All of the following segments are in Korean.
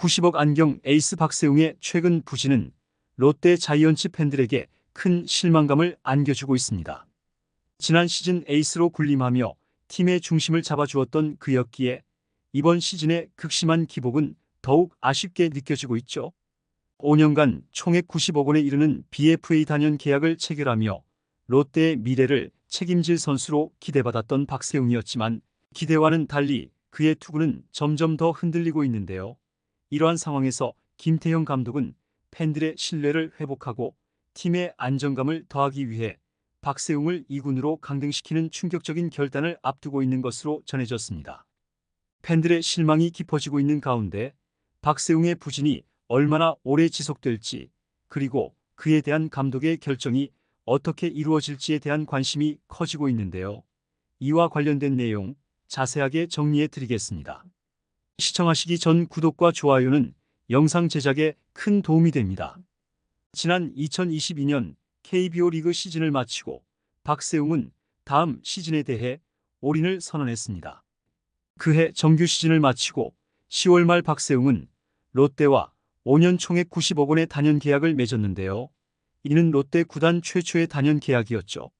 90억 안경 에이스 박세웅의 최근 부진은 롯데 자이언츠 팬들에게 큰 실망감을 안겨주고 있습니다. 지난 시즌 에이스로 군림하며 팀의 중심을 잡아주었던 그였기에 이번 시즌의 극심한 기복은 더욱 아쉽게 느껴지고 있죠. 5년간 총액 90억 원에 이르는 BFA 단연 계약을 체결하며 롯데의 미래를 책임질 선수로 기대받았던 박세웅이었지만 기대와는 달리 그의 투구는 점점 더 흔들리고 있는데요. 이러한 상황에서 김태형 감독은 팬들의 신뢰를 회복하고 팀의 안정감을 더하기 위해 박세웅을 2군으로 강등시키는 충격적인 결단을 앞두고 있는 것으로 전해졌습니다. 팬들의 실망이 깊어지고 있는 가운데 박세웅의 부진이 얼마나 오래 지속될지 그리고 그에 대한 감독의 결정이 어떻게 이루어질지에 대한 관심이 커지고 있는데요. 이와 관련된 내용 자세하게 정리해 드리겠습니다. 시청하시기 전 구독과 좋아요는 영상 제작에 큰 도움이 됩니다. 지난 2022년 KBO 리그 시즌을 마치고 박세웅은 다음 시즌에 대해 올인을 선언했습니다. 그해 정규 시즌을 마치고 10월 말 박세웅은 롯데와 5년 총액 90억 원의 단연 계약을 맺었는데요. 이는 롯데 구단 최초의 단연 계약이었죠.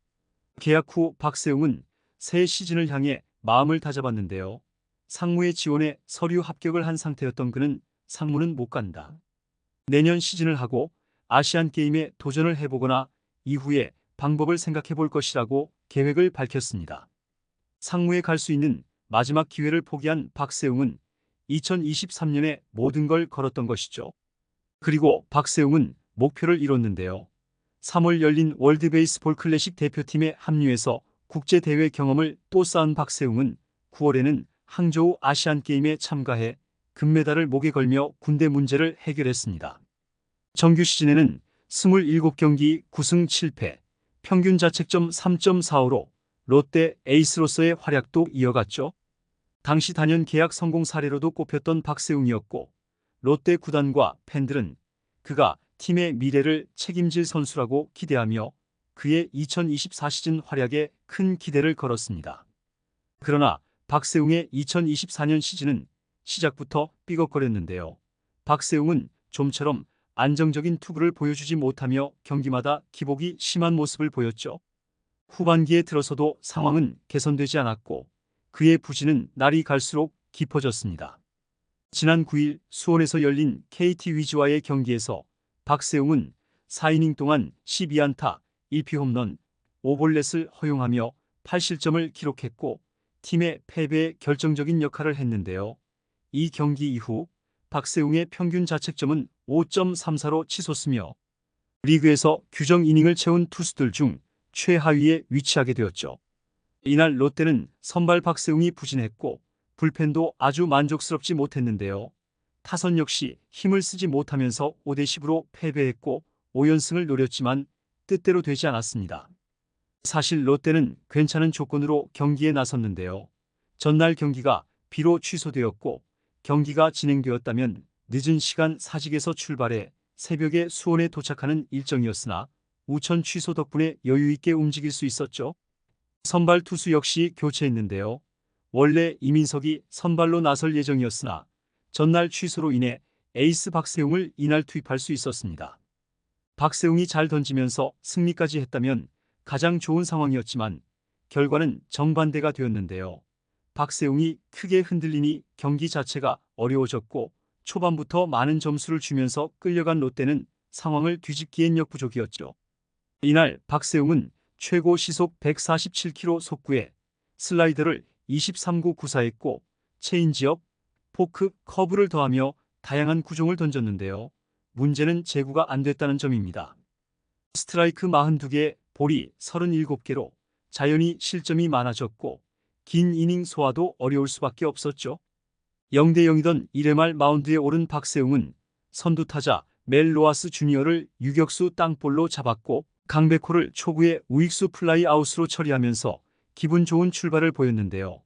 계약 후 박세웅은 새 시즌을 향해 마음을 다잡았는데요. 상무의 지원에 서류 합격을 한 상태였던 그는 상무는 못 간다. 내년 시즌을 하고 아시안 게임에 도전을 해보거나 이후에 방법을 생각해 볼 것이라고 계획을 밝혔습니다. 상무에 갈 수 있는 마지막 기회를 포기한 박세웅은 2023년에 모든 걸 걸었던 것이죠. 그리고 박세웅은 목표를 이뤘는데요. 3월 열린 월드 베이스볼 클래식 대표팀에 합류해서 국제대회 경험을 또 쌓은 박세웅은 9월에는 항저우 아시안게임에 참가해 금메달을 목에 걸며 군대 문제를 해결했습니다. 정규 시즌에는 27경기 9승 7패, 평균 자책점 3.45로 롯데 에이스로서의 활약도 이어갔죠. 당시 단연 계약 성공 사례로도 꼽혔던 박세웅이었고 롯데 구단과 팬들은 그가 팀의 미래를 책임질 선수라고 기대하며 그의 2024 시즌 활약에 큰 기대를 걸었습니다. 그러나 박세웅의 2024년 시즌은 시작부터 삐걱거렸는데요. 박세웅은 좀처럼 안정적인 투구를 보여주지 못하며 경기마다 기복이 심한 모습을 보였죠. 후반기에 들어서도 상황은 개선되지 않았고 그의 부진은 날이 갈수록 깊어졌습니다. 지난 9일 수원에서 열린 KT 위즈와의 경기에서 박세웅은 4이닝 동안 12안타 1피 홈런 5볼넷을 허용하며 8실점을 기록했고 팀의 패배에 결정적인 역할을 했는데요. 이 경기 이후 박세웅의 평균 자책점은 5.34로 치솟으며 리그에서 규정 이닝을 채운 투수들 중 최하위에 위치하게 되었죠. 이날 롯데는 선발 박세웅이 부진했고 불펜도 아주 만족스럽지 못했는데요. 타선 역시 힘을 쓰지 못하면서 5대 10으로 패배했고 5연승을 노렸지만 뜻대로 되지 않았습니다. 사실 롯데는 괜찮은 조건으로 경기에 나섰는데요. 전날 경기가 비로 취소되었고 경기가 진행되었다면 늦은 시간 사직에서 출발해 새벽에 수원에 도착하는 일정이었으나 우천 취소 덕분에 여유있게 움직일 수 있었죠. 선발 투수 역시 교체했는데요. 원래 이민석이 선발로 나설 예정이었으나 전날 취소로 인해 에이스 박세웅을 이날 투입할 수 있었습니다. 박세웅이 잘 던지면서 승리까지 했다면 가장 좋은 상황이었지만 결과는 정반대가 되었는데요. 박세웅이 크게 흔들리니 경기 자체가 어려워졌고 초반부터 많은 점수를 주면서 끌려간 롯데는 상황을 뒤집기엔 역부족이었죠. 이날 박세웅은 최고 시속 147km 속구에 슬라이더를 23구 구사했고 체인지업, 포크, 커브를 더하며 다양한 구종을 던졌는데요. 문제는 제구가 안 됐다는 점입니다. 스트라이크 42개, 볼이 37개로 자연히 실점이 많아졌고 긴 이닝 소화도 어려울 수밖에 없었죠. 0대 0이던 1회 말 마운드에 오른 박세웅은 선두 타자 멜 로아스 주니어를 유격수 땅볼로 잡았고 강백호를 초구에 우익수 플라이 아웃으로 처리하면서 기분 좋은 출발을 보였는데요.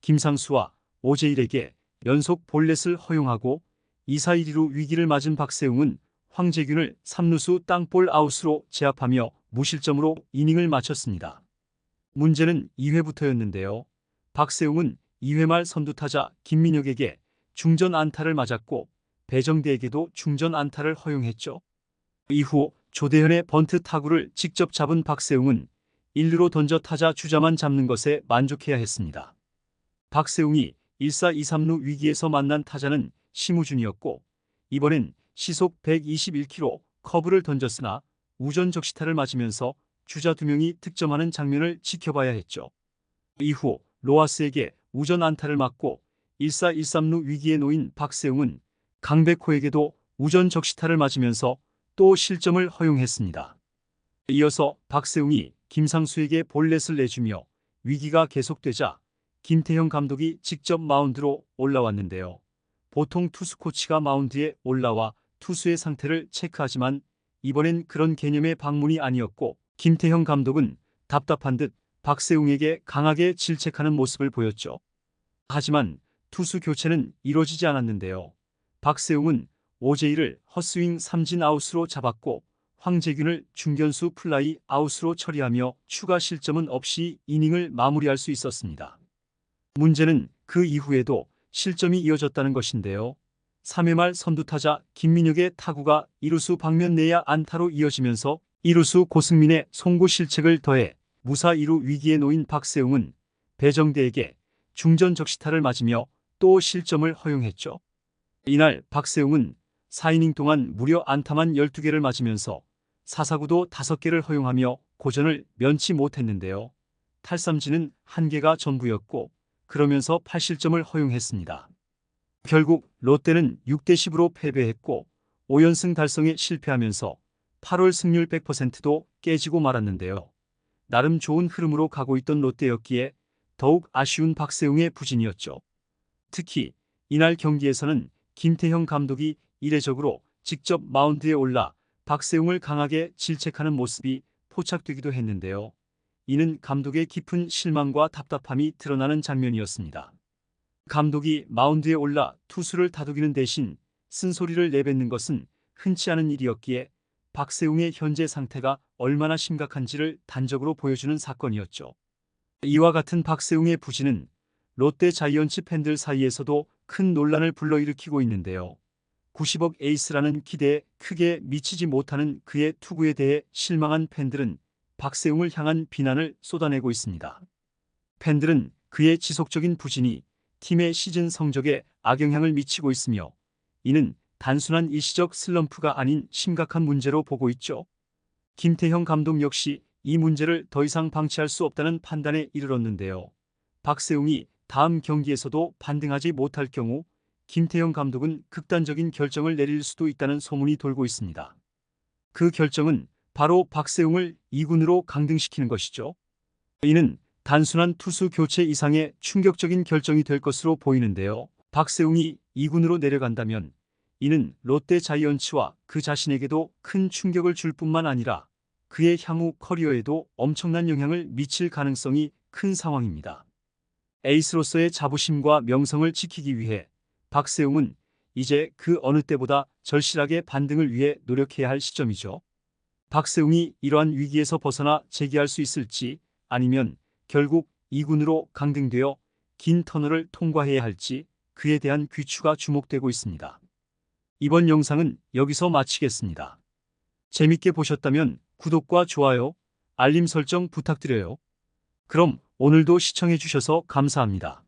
김상수와 오재일에게 연속 볼넷을 허용하고 2사 1리로 위기를 맞은 박세웅은 황재균을 3루수 땅볼 아웃으로 제압하며 무실점으로 이닝을 마쳤습니다. 문제는 2회부터였는데요. 박세웅은 2회 말 선두타자 김민혁에게 중전 안타를 맞았고 배정대에게도 중전 안타를 허용했죠. 이후 조대현의 번트 타구를 직접 잡은 박세웅은 1루로 던져 타자 주자만 잡는 것에 만족해야 했습니다. 박세웅이 1사 2, 3루 위기에서 만난 타자는 심우준이었고 이번엔 시속 121km 커브를 던졌으나 우전 적 시타를 맞으면서 주자 두 명이 득점하는 장면을 지켜봐야 했죠. 이후 로하스에게 우전 안타를 맞고 1사 1, 3루 위기에 놓인 박세웅은 강백호에게도 우전 적시타를 맞으면서 또 실점을 허용했습니다. 이어서 박세웅이 김상수에게 볼넷을 내주며 위기가 계속되자 김태형 감독이 직접 마운드로 올라왔는데요. 보통 투수 코치가 마운드에 올라와 투수의 상태를 체크하지만 이번엔 그런 개념의 방문이 아니었고 김태형 감독은 답답한 듯 박세웅에게 강하게 질책하는 모습을 보였죠. 하지만 투수 교체는 이루어지지 않았는데요. 박세웅은 오제이를 헛스윙 삼진 아웃으로 잡았고 황재균을 중견수 플라이 아웃으로 처리하며 추가 실점은 없이 이닝을 마무리할 수 있었습니다. 문제는 그 이후에도 실점이 이어졌다는 것인데요. 3회 말 선두타자 김민혁의 타구가 이루수 방면 내야 안타로 이어지면서 이루수 고승민의 송구 실책을 더해 무사 2루 위기에 놓인 박세웅은 배정대에게 중전 적시타를 맞으며 또 실점을 허용했죠. 이날 박세웅은 4이닝 동안 무려 안타만 12개를 맞으면서 사사구도 5개를 허용하며 고전을 면치 못했는데요. 탈삼진은 1개가 전부였고 그러면서 8실점을 허용했습니다. 결국 롯데는 6대 10으로 패배했고 5연승 달성에 실패하면서 8월 승률 100%도 깨지고 말았는데요. 나름 좋은 흐름으로 가고 있던 롯데였기에 더욱 아쉬운 박세웅의 부진이었죠. 특히 이날 경기에서는 김태형 감독이 이례적으로 직접 마운드에 올라 박세웅을 강하게 질책하는 모습이 포착되기도 했는데요. 이는 감독의 깊은 실망과 답답함이 드러나는 장면이었습니다. 감독이 마운드에 올라 투수를 다독이는 대신 쓴소리를 내뱉는 것은 흔치 않은 일이었기에 박세웅의 현재 상태가 얼마나 심각한지를 단적으로 보여주는 사건이었죠. 이와 같은 박세웅의 부진은 롯데 자이언츠 팬들 사이에서도 큰 논란을 불러일으키고 있는데요. 90억 에이스라는 기대에 크게 미치지 못하는 그의 투구에 대해 실망한 팬들은 박세웅을 향한 비난을 쏟아내고 있습니다. 팬들은 그의 지속적인 부진이 팀의 시즌 성적에 악영향을 미치고 있으며 이는 단순한 일시적 슬럼프가 아닌 심각한 문제로 보고 있죠. 김태형 감독 역시 이 문제를 더 이상 방치할 수 없다는 판단에 이르렀는데요. 박세웅이 다음 경기에서도 반등하지 못할 경우 김태형 감독은 극단적인 결정을 내릴 수도 있다는 소문이 돌고 있습니다. 그 결정은 바로 박세웅을 2군으로 강등시키는 것이죠. 이는 단순한 투수 교체 이상의 충격적인 결정이 될 것으로 보이는데요. 박세웅이 2군으로 내려간다면 이는 롯데 자이언츠와 그 자신에게도 큰 충격을 줄 뿐만 아니라 그의 향후 커리어에도 엄청난 영향을 미칠 가능성이 큰 상황입니다. 에이스로서의 자부심과 명성을 지키기 위해 박세웅은 이제 그 어느 때보다 절실하게 반등을 위해 노력해야 할 시점이죠. 박세웅이 이러한 위기에서 벗어나 재기할 수 있을지 아니면 결국 2군으로 강등되어 긴 터널을 통과해야 할지 그에 대한 귀추가 주목되고 있습니다. 이번 영상은 여기서 마치겠습니다. 재밌게 보셨다면 구독과 좋아요, 알림 설정 부탁드려요. 그럼 오늘도 시청해주셔서 감사합니다.